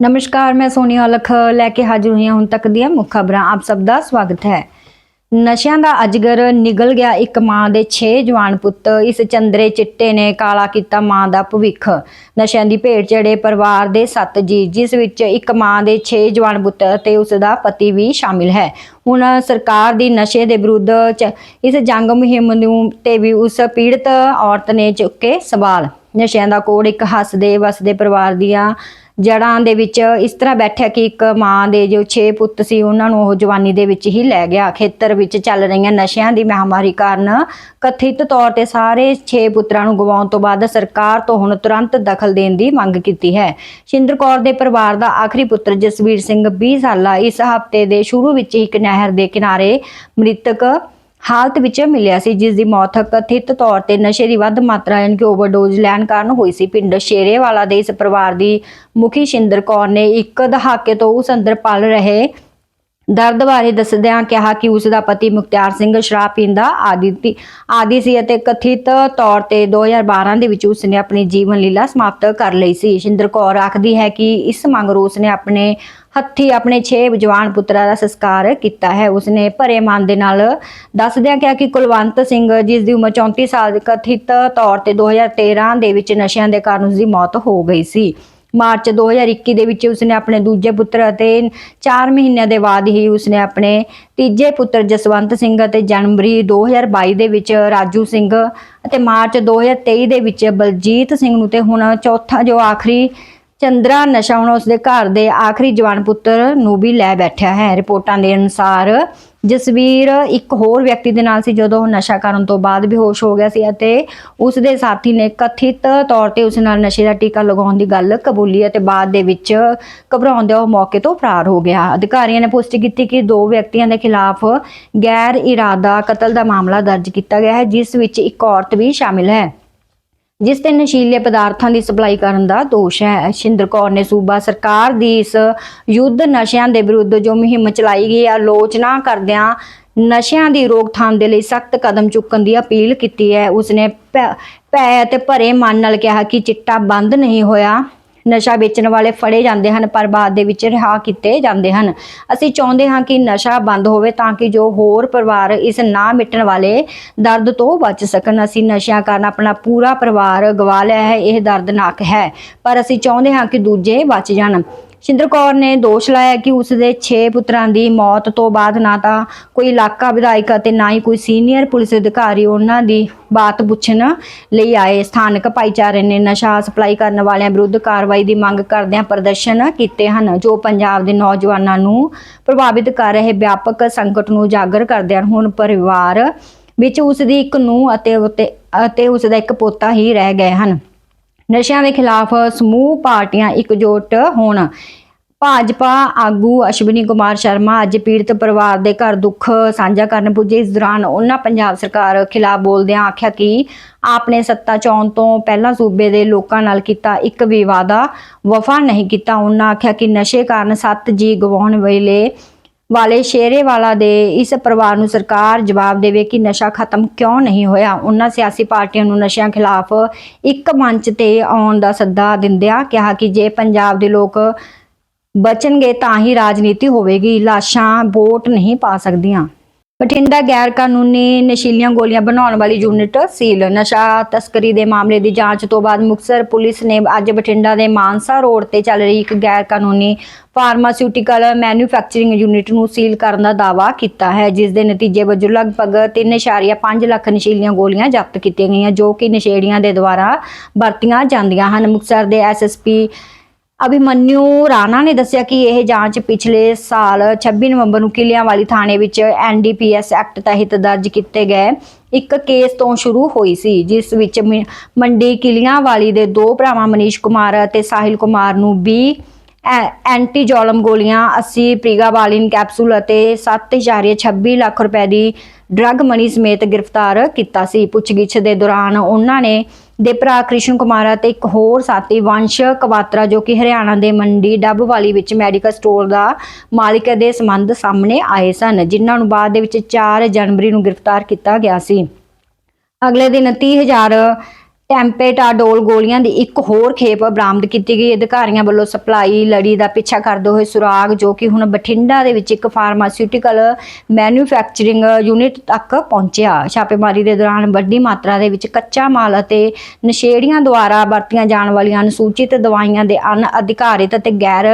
ਨਮਸਕਾਰ ਮੈਂ ਸੋਨੀਆ ਲਖ ਲੈ ਕੇ ਹਾਜ਼ਰ ਹੋਈ ਹਾਂ ਹੁਣ ਤੱਕ ਦੀਆਂ ਮੁੱਖ ਖਬਰਾਂ ਆਪ ਸਭ ਦਾ ਸਵਾਗਤ ਹੈ ਨਸ਼ਿਆਂ ਦਾ ਅਜਗਰ ਨਿਗਲ ਗਿਆ ਇੱਕ ਮਾਂ ਦੇ 6 ਜਵਾਨ ਪੁੱਤ ਇਸ ਚੰਦਰੇ ਚਿੱਟੇ ਨੇ ਕਾਲਾ ਕੀਤਾ ਮਾਂ ਦਾ ਭਵਿੱਖ ਨਸ਼ਿਆਂ ਦੀ ਭੇਟ ਚੜੇ ਪਰਿਵਾਰ ਦੇ 7 ਜੀ ਜਿਸ ਵਿੱਚ ਇੱਕ ਮਾਂ ਦੇ 6 ਜਵਾਨ ਪੁੱਤ ਅਤੇ ਉਸ ਦਾ ਪਤੀ ਵੀ ਸ਼ਾਮਿਲ ਹੈ ਹੁਣ ਸਰਕਾਰ ਦੀ ਨਸ਼ੇ ਦੇ ਵਿਰੁੱਧ ਚ- ਇਸ ਜੰਗ ਮੁਹਿੰਮ ਨੂੰ ਤੇ ਵੀ ਉਸ ਪੀੜਤ ਔਰਤ ਨੇ ਚੁੱਕੇ ਸਵਾਲ ਨਸ਼ਿਆਂ ਦਾ ਕੋੜ ਇੱਕ ਹੱਸਦੇ ਵਸਦੇ ਪਰਿਵਾਰ ਦੀਆਂ ਜੜਾਂ ਦੇ ਵਿੱਚ ਇਸ ਤਰ੍ਹਾਂ ਬੈਠਿਆ ਕਿ ਇੱਕ ਮਾਂ ਦੇ ਜੋ 6 ਪੁੱਤ ਸੀ, ਉਹਨਾਂ ਨੂੰ ਉਹ ਜਵਾਨੀ ਦੇ ਵਿੱਚ ਹੀ ਲੈ ਗਿਆ। ਖੇਤਰ ਵਿੱਚ ਚੱਲ ਰਹੀਆਂ ਨਸ਼ਿਆਂ ਦੀ ਮਹਾਮਾਰੀ ਕਾਰਨ ਕਥਿਤ ਤੌਰ ਤੇ ਸਾਰੇ 6 ਪੁੱਤਰਾਂ ਨੂੰ ਗਵਾਉਣ ਤੋਂ ਬਾਅਦ ਸਰਕਾਰ ਤੋਂ ਹੁਣ ਤੁਰੰਤ ਦਖਲ ਦੇਣ ਦੀ ਮੰਗ ਕੀਤੀ ਹੈ। ਸ਼ਿੰਦਰ ਕੌਰ ਦੇ ਪਰਿਵਾਰ ਦਾ ਆਖਰੀ ਪੁੱਤਰ ਜਸਵੀਰ ਸਿੰਘ 20 ਸਾਲਾ, ਇਸ ਹਫ਼ਤੇ ਦੇ ਸ਼ੁਰੂ ਵਿੱਚ ਹੀ ਇੱਕ ਨਹਿਰ ਦੇ ਕਿਨਾਰੇ ਮ੍ਰਿਤਕ ਹਾਲਤ ਵਿੱਚ ਮਿਲਿਆ ਸੀ ਜਿਸ ਦੀ ਮੌਤ ਕਥਿਤ ਤੌਰ ਤੇ ਨਸ਼ੇ ਦੀ ਵੱਧ ਮਾਤਰਾ ਯਾਨੀ ਕਿ ਓਵਰਡੋਜ਼ ਲੈਣ ਕਾਰਨ ਹੋਈ ਸੀ। ਪਿੰਡ ਸ਼ੇਰੇਵਾਲਾ ਦੇ ਇਸ ਪਰਿਵਾਰ ਦੀ ਮੁਖੀ ਸ਼ਿੰਦਰ ਕੌਰ ਨੇ ਇੱਕ ਦਹਾਕੇ ਤੋਂ ਉਸ ਅੰਦਰ ਪਲ ਰਹੇ ਦਰਦ ਬਾਰੇ ਦੱਸਦਿਆਂ ਕਿਹਾ ਕਿ ਉਸ ਦਾ ਪਤੀ ਮੁਖਤਿਆਰ ਸਿੰਘ ਸ਼ਰਾਬ ਪੀਂਦਾ ਆਦੀ ਤੀ- ਆਦੀ ਸੀ ਅਤੇ ਕਥਿਤ ਤੌਰ ਤੇ 2012 ਦੇ ਵਿੱਚ ਉਸ ਨੇ ਆਪਣੀ ਜੀਵਨ ਲੀਲਾ ਸਮਾਪਤ ਕਰ ਲਈ ਸੀ। ਸ਼ਿੰਦਰ ਕੌਰ ਆਖਦੀ ਹੈ ਕਿ ਇਸ ਮੰਗਰੂ ਉਸ ਨੇ ਆਪਣੇ ਹੱਥੀ ਆਪਣੇ 6 ਜਵਾਨ ਪੁੱਤਰਾਂ ਦਾ ਸੰਸਕਾਰ ਕੀਤਾ ਹੈ। ਉਸਨੇ ਭਰੇ ਮਨ ਦੇ ਨਾਲ ਦੱਸਦਿਆਂ ਕਿਹਾ ਕਿ ਕੁਲਵੰਤ ਸਿੰਘ, ਜਿਸ ਦੀ ਉਮਰ 34 ਸਾਲ ਕਥਿਤ ਤੌਰ ਤੇ 2013 ਦੇ ਵਿੱਚ ਨਸ਼ਿਆਂ ਦੇ ਕਾਰਨ ਉਸ ਦੀ ਮੌਤ ਹੋ ਗਈ ਸੀ। ਮਾਰਚ 2021 ਦੇ ਵਿੱਚ ਉਸਨੇ ਆਪਣੇ ਦੂਜੇ ਪੁੱਤਰ ਅਤੇ 4 ਮਹੀਨਿਆਂ ਦੇ ਬਾਅਦ ਹੀ ਉਸਨੇ ਆਪਣੇ ਤੀਜੇ ਪੁੱਤਰ ਜਸਵੰਤ ਸਿੰਘ ਅਤੇ ਜਨਵਰੀ 2022 ਦੇ ਵਿੱਚ ਰਾਜੂ ਸਿੰਘ ਅਤੇ ਮਾਰਚ 2023 ਦੇ ਵਿੱਚ ਬਲਜੀਤ ਸਿੰਘ ਨੂੰ ਤੇ ਹੁਣ ਚੌਥਾ ਜੋ ਆਖਰੀ ਚੰਦਰਾ ਨਸ਼ਾ ਹੁਣ ਉਸਦੇ ਘਰ ਦੇ ਆਖਰੀ ਜਵਾਨ ਪੁੱਤਰ ਨੂੰ ਵੀ ਲੈ ਬੈਠਿਆ ਹੈ। ਰਿਪੋਰਟਾਂ ਦੇ ਅਨੁਸਾਰ ਜਸਵੀਰ ਇੱਕ ਹੋਰ ਵਿਅਕਤੀ ਦੇ ਨਾਲ ਸੀ ਜਦੋਂ ਉਹ ਨਸ਼ਾ ਕਰਨ ਤੋਂ ਬਾਅਦ ਬੇਹੋਸ਼ ਹੋ ਗਿਆ ਸੀ ਅਤੇ ਉਸ ਦੇ ਸਾਥੀ ਨੇ ਕਥਿਤ ਤੌਰ ਤੇ ਉਸ ਨਾਲ ਨਸ਼ੇ ਦਾ ਟੀਕਾ ਲਗਾਉਣ ਦੀ ਗੱਲ ਕਬੂਲੀ ਅਤੇ ਬਾਅਦ ਦੇ ਵਿੱਚ ਘਬਰਾਉਂਦੇ ਉਹ ਮੌਕੇ ਤੋਂ ਫਰਾਰ ਹੋ ਗਿਆ। ਅਧਿਕਾਰੀਆਂ ਨੇ ਪੁਸ਼ਟੀ ਕੀਤੀ ਕਿ ਦੋ ਵਿਅਕਤੀਆਂ ਦੇ ਖਿਲਾਫ ਗੈਰ ਇਰਾਦਾ ਕਤਲ ਦਾ ਮਾਮਲਾ ਦਰਜ ਕੀਤਾ ਗਿਆ ਹੈ, ਜਿਸ ਵਿੱਚ ਇੱਕ ਔਰਤ ਵੀ ਸ਼ਾਮਿਲ ਹੈ। ਜਿਸ ਤੇ ਨਸ਼ੀਲੇ ਪਦਾਰਥਾਂ ਦੀ ਸਪਲਾਈ ਕਰਨ ਦਾ ਦੋਸ਼ ਹੈ। ਸ਼ਿੰਦਰ ਕੌਰ ਨੇ ਸੂਬਾ ਸਰਕਾਰ ਦੀ ਇਸ ਯੁੱਧ ਨਸ਼ਿਆਂ ਦੇ ਵਿਰੁੱਧ ਜੋ ਮੁਹਿੰਮ ਚਲਾਈ ਗਈ ਹੈ, ਆਲੋਚਨਾ ਕਰਦਿਆਂ ਨਸ਼ਿਆਂ ਦੀ ਰੋਕਥਾਮ ਦੇ ਲਈ ਸਖਤ ਕਦਮ ਚੁੱਕਣ ਦੀ ਅਪੀਲ ਕੀਤੀ ਹੈ। ਉਸਨੇ ਭੈ ਭੈ ਅਤੇ ਭਰੇ ਮਨ ਨਾਲ ਕਿਹਾ ਕਿ ਚਿੱਟਾ ਬੰਦ ਨਹੀਂ ਹੋਇਆ। ਨਸ਼ਾ ਵੇਚਣ ਵਾਲੇ ਫੜੇ ਜਾਂਦੇ ਹਨ, ਪਰ ਬਾਅਦ ਦੇ ਵਿੱਚ ਰਿਹਾ ਕੀਤੇ ਜਾਂਦੇ ਹਨ। ਅਸੀਂ ਚਾਹੁੰਦੇ ਹਾਂ ਕਿ ਨਸ਼ਾ ਬੰਦ ਹੋਵੇ ਤਾਂ ਕਿ ਜੋ ਹੋਰ ਪਰਿਵਾਰ ਇਸ ਨਾ ਮਿਟਣ ਵਾਲੇ ਦਰਦ ਤੋਂ ਬਚ ਸਕਣ। ਅਸੀਂ ਨਸ਼ਿਆਂ ਕਾਰਨ ਆਪਣਾ ਪੂਰਾ ਪਰਿਵਾਰ ਗਵਾ ਲਿਆ ਹੈ, ਇਹ ਦਰਦਨਾਕ ਹੈ। ਪਰ ਅਸੀਂ ਚਾਹੁੰਦੇ ਹਾਂ ਕਿ ਦੂਜੇ ਬਚ ਜਾਣ। ਸ਼ਿੰਦਰ ਕੌਰ ਨੇ ਦੋਸ਼ ਲਾਇਆ ਕਿ ਉਸ ਦੇ 6 ਪੁੱਤਰਾਂ ਦੀ ਮੌਤ ਤੋਂ ਬਾਅਦ ਨਾ ਤਾਂ ਕੋਈ ਇਲਾਕਾ ਵਿਧਾਇਕ ਅਤੇ ਨਾ ਹੀ ਕੋਈ ਸੀਨੀਅਰ ਪੁਲਿਸ ਅਧਿਕਾਰੀ ਉਹਨਾਂ ਦੀ ਬਾਤ ਪੁੱਛਣ ਲਈ ਆਏ। ਸਥਾਨਕ ਭਾਈਚਾਰੇ ਨੇ ਨਸ਼ਾ ਸਪਲਾਈ ਕਰਨ ਵਾਲਿਆਂ ਵਿਰੁੱਧ ਕਾਰਵਾਈ ਦੀ ਮੰਗ ਕਰਦਿਆਂ ਪ੍ਰਦਰਸ਼ਨ ਕੀਤੇ ਹਨ, ਜੋ ਪੰਜਾਬ ਦੇ ਨੌਜਵਾਨਾਂ ਨੂੰ ਪ੍ਰਭਾਵਿਤ ਕਰ ਰਹੇ ਵਿਆਪਕ ਸੰਕਟ ਨੂੰ ਉਜਾਗਰ ਕਰਦਿਆਂ ਹੁਣ ਪਰਿਵਾਰ ਵਿੱਚ ਉਸ ਦੀ ਇੱਕ ਨੂੰਹ ਅਤੇ ਉਤੇ- ਅਤੇ ਉਸ ਦਾ ਇੱਕ ਪੋਤਾ ਹੀ ਰਹਿ ਗਏ ਹਨ। ਨਸ਼ਿਆਂ ਦੇ ਖਿਲਾਫ ਸਮੂਹ ਪਾਰਟੀਆਂ ਇਕਜੁੱਟ ਹੋਣ। ਭਾਜਪਾ ਆਗੂ ਅਸ਼ਵਨੀ ਕੁਮਾਰ ਸ਼ਰਮਾ ਅੱਜ ਪੀੜਤ ਪਰਿਵਾਰ ਦੇ ਘਰ ਦੁੱਖ ਸਾਂਝਾ ਕਰਨ ਪੁੱਜੇ। ਇਸ ਦੌਰਾਨ ਉਹਨਾਂ ਪੰਜਾਬ ਸਰਕਾਰ ਖਿਲਾਫ ਬੋਲਦਿਆਂ ਆਖਿਆ ਕਿ ਆਪਨੇ ਸੱਤਾ ਚੌਣ ਤੋਂ ਪਹਿਲਾਂ ਸੂਬੇ ਦੇ ਲੋਕਾਂ ਨਾਲ ਕੀਤਾ ਇੱਕ ਵੀ ਵਾਅਦਾ ਵਫਾ ਨਹੀਂ ਕੀਤਾ। ਉਹਨਾਂ ਆਖਿਆ ਕਿ ਨਸ਼ੇ ਕਾਰਨ ਸੱਤ ਜੀ ਗਵਾਉਣ ਵੇਲੇ ਵਾਲੇ ਸ਼ੇਰੇ ਵਾਲਾ ਦੇ ਇਸ ਪਰਿਵਾਰ ਨੂੰ ਸਰਕਾਰ ਜਵਾਬ ਦੇਵੇ ਕਿ ਨਸ਼ਾ ਖਤਮ ਕਿਉਂ ਨਹੀਂ ਹੋਇਆ? ਉਹਨਾਂ ਸਿਆਸੀ ਪਾਰਟੀਆਂ ਨੂੰ ਨਸ਼ਿਆਂ ਖਿਲਾਫ ਇੱਕ ਮੰਚ ਤੇ ਆਉਣ ਦਾ ਸੱਦਾ ਦਿੰਦਿਆਂ ਕਿਹਾ ਕਿ ਜੇ ਪੰਜਾਬ ਦੇ ਲੋਕ ਬਚਣਗੇ ਤਾਂ ਹੀ ਰਾਜਨੀਤੀ ਹੋਵੇਗੀ। ਲਾਸ਼ਾਂ ਵੋਟ ਨਹੀਂ ਪਾ ਸਕਦੀਆਂ। ਬਠਿੰਡਾ ਗੈਰ ਕਾਨੂੰਨੀ ਨਸ਼ੀਲੀਆਂ ਗੋਲੀਆਂ ਬਣਾਉਣ ਵਾਲੀ ਯੂਨਿਟ ਸੀਲ। ਨਸ਼ਾ ਤਸਕਰੀ ਦੇ ਮਾਮਲੇ ਦੀ ਜਾਂਚ ਤੋਂ ਬਾਅਦ ਮੁਕਤਸਰ ਪੁਲਿਸ ਨੇ ਅੱਜ ਬਠਿੰਡਾ ਦੇ ਮਾਨਸਾ ਰੋਡ ਤੇ ਚੱਲ ਰਹੀ ਇੱਕ ਗੈਰ ਕਾਨੂੰਨੀ ਫਾਰਮਾਸਿਊਟੀਕਲ ਮੈਨੂਫੈਕਚਰਿੰਗ ਯੂਨਿਟ ਨੂੰ ਸੀਲ ਕਰਨ ਦਾ ਦਾਅਵਾ ਕੀਤਾ ਹੈ, ਜਿਸ ਦੇ ਨਤੀਜੇ ਵਜੋਂ ਲਗਭਗ 3.5 ਲੱਖ ਨਸ਼ੀਲੀਆਂ ਗੋਲੀਆਂ ਜ਼ਬਤ ਕੀਤੀਆਂ ਗਈਆਂ, ਜੋ ਕਿ ਨਸ਼ੇੜੀਆਂ ਦੇ ਦੁਆਰਾ ਵਰਤੀਆਂ ਜਾਂਦੀਆਂ ਹਨ। ਮੁਕਤਸਰ ਦੇ ਐਸਐਸਪੀ ਅਭਿਮਨਿਊ ਰਾਣਾ ਨੇ ਦੱਸਿਆ ਕਿ ਇਹ ਜਾਂਚ ਪਿਛਲੇ ਸਾਲ 26 ਨਵੰਬਰ ਨੂੰ ਕਿਲਿਆਂਵਾਲੀ ਥਾਣੇ ਵਿੱਚ ਐਨਡੀਪੀਐਸ ਐਕਟ ਤਹਿਤ ਦਰਜ ਕੀਤੇ ਗਏ ਇੱਕ ਕੇਸ ਤੋਂ ਸ਼ੁਰੂ ਹੋਈ ਸੀ, ਜਿਸ ਵਿੱਚ ਮੰਡੀ ਕਿਲਿਆਂਵਾਲੀ ਦੇ ਦੋ ਭਰਾਵਾਂ ਮਨੀਸ਼ ਕੁਮਾਰ ਅਤੇ ਸਾਹਿਲ ਕੁਮਾਰ ਨੂੰ 20 ਐ- ਐਂਟੀਜੋਲਮ ਗੋਲੀਆਂ 80 ਪ੍ਰੀਗਾਬਾਲਿਨ ਕੈਪਸੂਲ ਅਤੇ 7.26 ਲੱਖ ਰੁਪਏ ਦੀ ਡਰੱਗ ਮਨੀ ਸਮੇਤ ਗ੍ਰਿਫਤਾਰ ਕੀਤਾ ਸੀ। ਪੁੱਛਗਿੱਛ ਦੇ ਦੌਰਾਨ ਉਹਨਾਂ ਨੇ ਦੇ ਭਰਾ ਕ੍ਰਿਸ਼ਨ ਕੁਮਾਰ ਅਤੇ ਇੱਕ ਹੋਰ ਸਾਥੀ ਵੰਸ਼ ਕਵਾਤਰਾ ਜੋ ਕਿ ਹਰਿਆਣਾ ਦੇ ਮੰਡੀ ਡੱਬਵਾਲੀ ਵਿੱਚ ਮੈਡੀਕਲ ਸਟੋਰ ਦਾ ਮਾਲਿਕ ਦੇ ਸੰਬੰਧ ਸਾਹਮਣੇ ਆਏ ਸਨ, ਜਿਨ੍ਹਾਂ ਨੂੰ ਬਾਅਦ ਦੇ ਵਿੱਚ 4 ਜਨਵਰੀ ਨੂੰ ਗ੍ਰਿਫਤਾਰ ਕੀਤਾ ਗਿਆ ਸੀ। ਅਗਲੇ ਦਿਨ 30000 ਟੈਂਪੇਟਾਡੋਲ ਗੋਲੀਆਂ ਦੀ ਇੱਕ ਹੋਰ ਖੇਪ ਬਰਾਮਦ ਕੀਤੀ ਗਈ। ਅਧਿਕਾਰੀਆਂ ਵੱਲੋਂ ਸਪਲਾਈ ਲੜੀ ਦਾ ਪਿੱਛਾ ਕਰਦੇ ਹੋਏ ਸੁਰਾਗ, ਜੋ ਕਿ ਹੁਣ ਬਠਿੰਡਾ ਦੇ ਵਿੱਚ ਇੱਕ ਫਾਰਮਾਸਿਊਟੀਕਲ ਮੈਨੂਫੈਕਚਰਿੰਗ ਯੂਨਿਟ ਤੱਕ ਪਹੁੰਚਿਆ। ਛਾਪੇਮਾਰੀ ਦੇ ਦੌਰਾਨ ਵੱਡੀ ਮਾਤਰਾ ਦੇ ਵਿੱਚ ਕੱਚਾ ਮਾਲ ਅਤੇ ਨਸ਼ੇੜੀਆਂ ਦੁਆਰਾ ਵਰਤੀਆਂ ਜਾਣ ਵਾਲੀਆਂ ਅਨੁਸੂਚਿਤ ਦਵਾਈਆਂ ਦੇ ਅਨਅਧਿਕਾਰਿਤ ਅਤੇ ਗੈਰ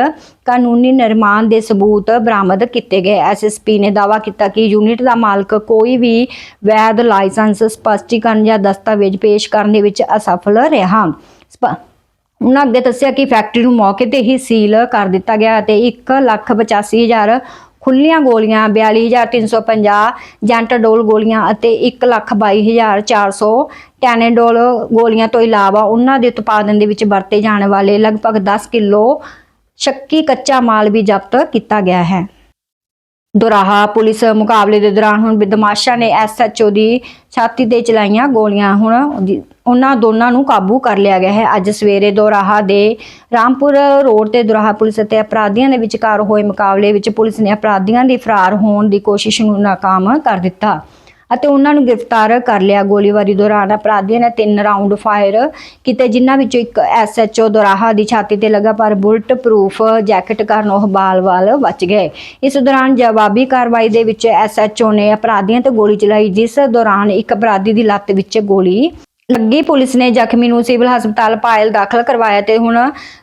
ਕਾਨੂੰਨੀ ਨਿਰਮਾਣ ਦੇ ਸਬੂਤ ਬਰਾਮਦ ਕੀਤੇ ਗਏ। ਐਸਐਸਪੀ ਨੇ ਦਾਅਵਾ ਕੀਤਾ ਕਿ ਯੂਨਿਟ ਦਾ ਮਾਲਕ ਕੋਈ ਵੀ ਵੈਧ ਲਾਇਸੈਂਸ, ਸਪਸ਼ਟੀਕਰਨ ਜਾਂ ਦਸਤਾਵੇਜ਼ ਪੇਸ਼ ਕਰਨ ਦੇ ਵਿੱਚ ਅਸਫਲ ਰਿਹਾ। ਸਪ- ਉਹਨਾਂ ਅੱਗੇ ਦੱਸਿਆ ਕਿ ਫੈਕਟਰੀ ਨੂੰ ਮੌਕੇ ਤੇ ਹੀ ਸੀਲ ਕਰ ਦਿੱਤਾ ਗਿਆ ਅਤੇ 185000 ਖੁੱਲੀਆਂ ਗੋਲੀਆਂ 42350 ਜੈਂਟਾਡੋਲ ਗੋਲੀਆਂ ਅਤੇ 122400 ਟੈਨੇਡੋਲ ਗੋਲੀਆਂ ਤੋਂ ਇਲਾਵਾ ਉਹਨਾਂ ਦੇ ਉਤਪਾਦਨ ਦੇ ਵਿੱਚ ਵਰਤੇ ਜਾਣ ਵਾਲੇ ਲਗਭਗ 10 ਕਿਲੋ ਸ਼ੱਕੀ ਕੱਚਾ ਮਾਲ ਵੀ ਜ਼ਬਤ ਕੀਤਾ ਗਿਆ ਹੈ। ਦੁਰਾਹਾ ਪੁਲਿਸ ਮੁਕਾਬਲੇ ਦੇ ਦੌਰਾਨ ਹੁਣ ਬਦਮਾਸ਼ਾਂ ਨੇ ਐਸਐਚਓ ਦੀ ਛਾਤੀ ਤੇ ਚਲਾਈਆਂ ਗੋਲੀਆਂ। ਹੁਣ ਉਹਨਾਂ ਦੋਨਾਂ ਨੂੰ ਕਾਬੂ ਕਰ ਲਿਆ ਗਿਆ ਹੈ। ਅੱਜ ਸਵੇਰੇ ਦੁਰਾਹਾ ਦੇ ਰਾਮਪੁਰ ਰੋਡ ਤੇ ਦੁਰਾਹਾ ਪੁਲਿਸ ਅਤੇ ਅਪਰਾਧੀਆਂ ਦੇ ਵਿਚਕਾਰ ਹੋਏ ਮੁਕਾਬਲੇ ਵਿੱਚ ਪੁਲਿਸ ਨੇ ਅਪਰਾਧੀਆਂ ਦੀ ਫਰਾਰ ਹੋਣ ਦੀ ਕੋਸ਼ਿਸ਼ ਨੂੰ ਨਾਕਾਮ ਕਰ ਦਿੱਤਾ। ਅਤੇ ਉਹਨਾਂ ਨੂੰ ਗ੍ਰਿਫਤਾਰ ਕਰ ਲਿਆ ਗੋਲੀਬਾਰੀ ਦੌਰਾਨ। ਅਪਰਾਧੀਆਂ ਨੇ ਤਿੰਨ ਰਾਉਂਡ ਫਾਇਰ ਕੀਤੇ, ਜਿਨ੍ਹਾਂ ਵਿੱਚੋਂ ਇੱਕ ਐਸਐਚਓ ਦੁਰਾਹਾ ਦੀ ਛਾਤੀ ਤੇ ਲੱਗਾ, ਪਰ ਬੁਲਟ ਪ੍ਰੂਫ ਜੈਕਟ ਕਾਰਨ ਉਹ ਬਾਲ-ਬਾਲ ਬਚ ਗਏ। ਇਸ ਦੌਰਾਨ ਜਵਾਬੀ ਕਾਰਵਾਈ ਦੇ ਵਿੱਚ ਐਸਐਚਓ ਨੇ ਅਪਰਾਧੀਆਂ ਤੇ ਗੋਲੀ ਚਲਾਈ, ਜਿਸ ਦੌਰਾਨ ਇੱਕ ਅਪਰਾਧੀ ਦੀ ਲੱਤ ਵਿੱਚ ਗੋਲੀ ਲੱਗੀ ਪੁਲਿਸ ਨੇ ਜ਼ਖਮੀ ਨੂੰ ਸਿਵਲ ਹਸਪਤਾਲ ਪਾਇਲ ਦਾਖਲ ਕਰਵਾਇਆ ਤੇ ਹੁਣ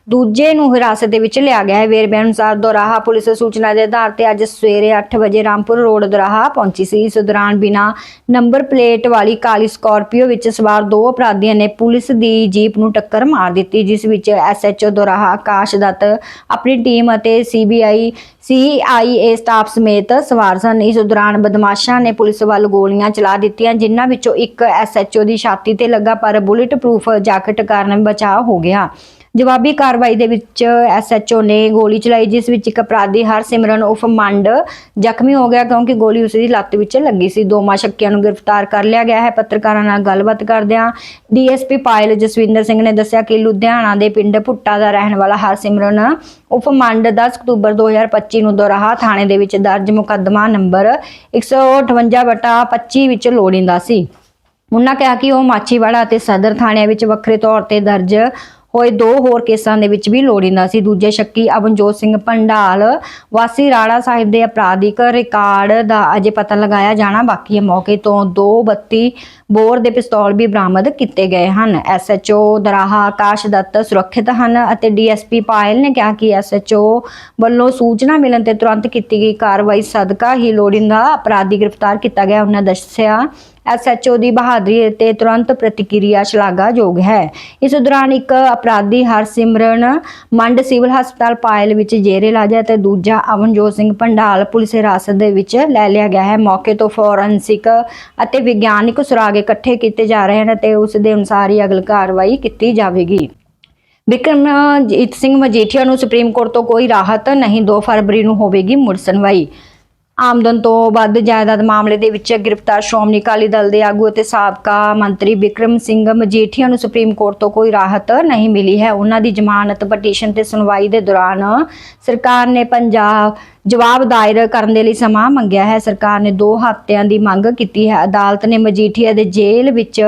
ਦੂਜੇ ਨੂੰ ਹਿਰਾਸਤ ਦੇ ਵਿੱਚ ਲਿਆ ਗਿਆ ਹੈ। ਵੇਰਵੇ ਅਨੁਸਾਰ ਦੋਰਾਹਾ ਪੁਲਿਸ ਸੂਚਨਾ ਦੇ ਆਧਾਰ ਤੇ ਅੱਜ ਸਵੇਰੇ 8 ਵਜੇ ਰਾਮਪੁਰ ਰੋਡ ਦੋਰਾਹਾ ਪਹੁੰਚੀ ਸੀ। ਇਸ ਦੌਰਾਨ ਬਿਨਾ ਨੰਬਰ ਪਲੇਟ ਵਾਲੀ ਕਾਲੀ ਸਕਾਰਪੀਓ ਵਿੱਚ ਸਵਾਰ ਦੋ ਅਪਰਾਧੀਆਂ ਨੇ ਪੁਲਿਸ ਦੀ ਜੀਪ ਨੂੰ ਟੱਕਰ ਮਾਰ ਦਿੱਤੀ, ਜਿਸ ਵਿੱਚ ਐਸਐਚਓ ਦੋਰਾਹਾ ਆਕਾਸ਼ ਦੱਤ ਆਪਣੀ ਟੀਮ ਅਤੇ ਸੀਬੀਆਈ ਸੀਆਈਏ ਸਟਾਫ ਸਮੇਤ ਸਵਾਰ ਸਨ ਇਸ ਦੌਰਾਨ ਬਦਮਾਸ਼ਾਂ ਨੇ ਪੁਲਿਸ ਵੱਲ ਗੋਲੀਆਂ ਚਲਾ ਦਿੱਤੀਆਂ, ਜਿਨ੍ਹਾਂ ਵਿੱਚੋਂ ਇੱਕ ਐਸਐਚਓ ਦੀ ਛਾਤੀ ਤੇ ਲੱਗਾ ਪਰ ਬੁਲਟ ਪ੍ਰੂਫ ਜੈਕਟ ਕਾਰਨ ਬਚਾਅ ਹੋ ਗਿਆ। ਜਵਾਬੀ ਕਾਰਵਾਈ ਦੇ ਵਿੱਚ ਐਸਐਚਓ ਨੇ ਗੋਲੀ ਚਲਾਈ, ਜਿਸ ਵਿੱਚ ਇੱਕ ਅਪਰਾਧੀ ਹਰਸਿਮਰਨ ਉਫ ਮੰਡ ਜ਼ਖਮੀ ਹੋ ਗਿਆ ਕਿਉਂਕਿ ਗੋਲੀ ਉਸ ਦੀ ਲੱਤ ਵਿੱਚ ਲੱਗੀ ਸੀ। ਦੋਵਾਂ ਸ਼ੱਕੀਆਂ ਨੂੰ ਗ੍ਰਿਫਤਾਰ ਕਰ ਲਿਆ ਗਿਆ ਹੈ। ਪੱਤਰਕਾਰਾਂ ਨਾਲ ਗੱਲਬਾਤ ਕਰਦਿਆਂ ਡੀਐਸਪੀ ਪਾਇਲ ਜਸਵਿੰਦਰ ਸਿੰਘ ਨੇ ਦੱਸਿਆ ਕਿ ਲੁਧਿਆਣਾ ਦੇ ਪਿੰਡ ਭੁੱਟਾ ਦਾ ਰਹਿਣ ਵਾਲਾ ਹਰਸਿਮਰਨ ਉਫ ਮੰਡ 10 ਅਕਤੂਬਰ 2025 ਨੂੰ ਦੋਰਾਹਾ ਥਾਣੇ ਦੇ ਵਿੱਚ ਦਰਜ ਮੁਕੱਦਮਾ ਨੰਬਰ 158 ਬਟਾ 25 ਵਿੱਚ ਲੋੜੀਂਦਾ ਸੀ। ਉਹਨਾਂ ਕਿਹਾ ਕਿ ਉਹ ਮਾਛੀਵਾੜਾ ਅਤੇ ਸਦਰ ਥਾਣਿਆਂ ਵਿੱਚ ਵੱਖਰੇ ਤੌਰ ਤੇ ਦਰਜ ਹੋਏ ਦੋ ਹੋਰ ਕੇਸਾਂ ਦੇ ਵਿੱਚ ਵੀ ਲੋੜੀਂਦਾ ਸੀ। ਦੂਜੇ ਸ਼ੱਕੀ ਅਵਨਜੋਤ ਸਿੰਘ ਪੰਡਾਲ, ਵਾਸੀ ਰਾੜਾ ਸਾਹਿਬ ਦੇ ਅਪਰਾਧਿਕ ਰਿਕਾਰਡ ਦਾ ਅਜੇ ਪਤਾ ਲਗਾਇਆ ਜਾਣਾ ਬਾਕੀ ਹੈ। ਮੌਕੇ ਤੋਂ 232 ਬੋਰ ਦੇ ਪਿਸਤੌਲ ਵੀ ਬਰਾਮਦ ਕੀਤੇ ਗਏ ਹਨ। ਐਸਐਚਓ ਦਰਾਹਾ ਆਕਾਸ਼ ਦੱਤ ਸੁਰੱਖਿਅਤ ਹਨ ਅਤੇ ਡੀਐਸਪੀ ਪਾਇਲ ਨੇ ਕਿਹਾ ਕਿ ਐਸਐਚਓ ਵੱਲੋਂ ਸੂਚਨਾ ਮਿਲਣ ਤੇ ਤੁਰੰਤ ਕੀਤੀ ਗਈ ਕਾਰਵਾਈ ਸਦਕਾ ਹੀ ਲੋੜੀਂਦਾ ਅਪਰਾਧੀ ਗ੍ਰਿਫਤਾਰ ਕੀਤਾ ਗਿਆ। ਉਹਨਾਂ ਦੱਸਿਆ ਐਸਐਚਓ ਦੀ ਬਹਾਦਰੀ ਤੇ ਤੁਰੰਤ ਪ੍ਰਤੀਕਿਰਿਆ ਸ਼ਲਾਘਾਯੋਗ ਹੈ। ਇਸ ਦੌਰਾਨ ਇੱਕ ਅਪਰਾਧੀ ਹਰਸਿਮਰਨ ਮੰਡ ਸਿਵਲ ਹਸਪਤਾਲ ਪਾਇਲ ਵਿੱਚ ਜੇਰੇ ਇਲਾਜ ਹੈ ਤੇ ਦੂਜਾ ਅਵਨਜੋਤ ਸਿੰਘ ਪੰਡਾਲ ਪੁਲਿਸ ਹਿਰਾਸਤ ਦੇ ਵਿੱਚ ਲੈ ਲਿਆ ਗਿਆ ਹੈ। ਮੌਕੇ ਤੋਂ ਫੋਰੈਂਸਿਕ ਅਤੇ ਵਿਗਿਆਨਿਕ ਸੁਰਾਗ ਇਕੱਠੇ ਕੀਤੇ ਜਾ ਰਹੇ ਹਨ ਤੇ ਉਸ ਦੇ ਅਨੁਸਾਰ ਹੀ ਅਗਲੀ ਕਾਰਵਾਈ ਕੀਤੀ ਜਾਵੇਗੀ। ਬਿਕਰਮਜੀਤ ਸਿੰਘ ਮਜੀਠੀਆ ਨੂੰ ਸੁਪਰੀਮ ਕੋਰਟ ਤੋਂ ਕੋਈ ਰਾਹਤ ਨਹੀਂ 2 ਫਰਵਰੀ ਨੂੰ ਹੋਵੇਗੀ ਮੁੜ ਸੁਣਵਾਈ। ਆਮਦਨ ਤੋਂ ਵੱਧ ਜਾਇਦਾਦ ਮਾਮਲੇ ਦੇ ਵਿੱਚ ਗ੍ਰਿਫਤਾਰ ਸ਼੍ਰੋਮਣੀ ਅਕਾਲੀ ਦਲ ਦੇ ਆਗੂ ਅਤੇ ਸਾਬਕਾ ਮੰਤਰੀ ਵਿਕਰਮ ਸਿੰਘ ਮਜੀਠੀਆ ਨੂੰ ਸੁਪਰੀਮ ਕੋਰਟ ਤੋਂ ਕੋਈ ਰਾਹਤ ਨਹੀਂ ਮਿਲੀ ਹੈ। ਉਹਨਾਂ ਦੀ ਜ਼ਮਾਨਤ ਪਟੀਸ਼ਨ ਤੇ ਸੁਣਵਾਈ ਦੇ ਦੌਰਾਨ ਸਰਕਾਰ ਨੇ ਪੰਜਾਬ ਜਵਾਬ ਦਾਇਰ ਕਰਨ ਦੇ ਲਈ ਸਮਾਂ ਮੰਗਿਆ ਹੈ। ਸਰਕਾਰ ਨੇ 2 ਹਫ਼ਤਿਆਂ ਦੀ ਮੰਗ ਕੀਤੀ ਹੈ। ਅਦਾਲਤ ਨੇ ਮਜੀਠੀਆ ਦੇ ਜੇਲ੍ਹ ਵਿੱਚ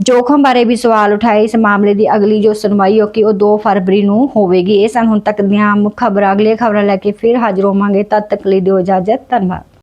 ਜੋਖਮ ਬਾਰੇ ਵੀ ਸਵਾਲ ਉਠਾਏ ਇਸ ਮਾਮਲੇ ਦੀ ਅਗਲੀ ਜੋ ਸੁਣਵਾਈ ਹੋ ਕਿ ਉਹ 2 ਫਰਵਰੀ ਨੂੰ ਹੋਵੇਗੀ। ਇਹ ਸਨ ਹੁਣ ਤੱਕ ਦੀਆਂ ਮੁੱਖ ਖਬਰਾਂ। ਅਗਲੀਆਂ ਖਬਰਾਂ ਲੈ ਕੇ ਫਿਰ ਹਾਜ਼ਰ ਹੋਵਾਂਗੇ। ਤਦ ਤੱਕ ਲਈ ਦਿਓ ਇਜਾਜ਼ਤ। ਧੰਨਵਾਦ।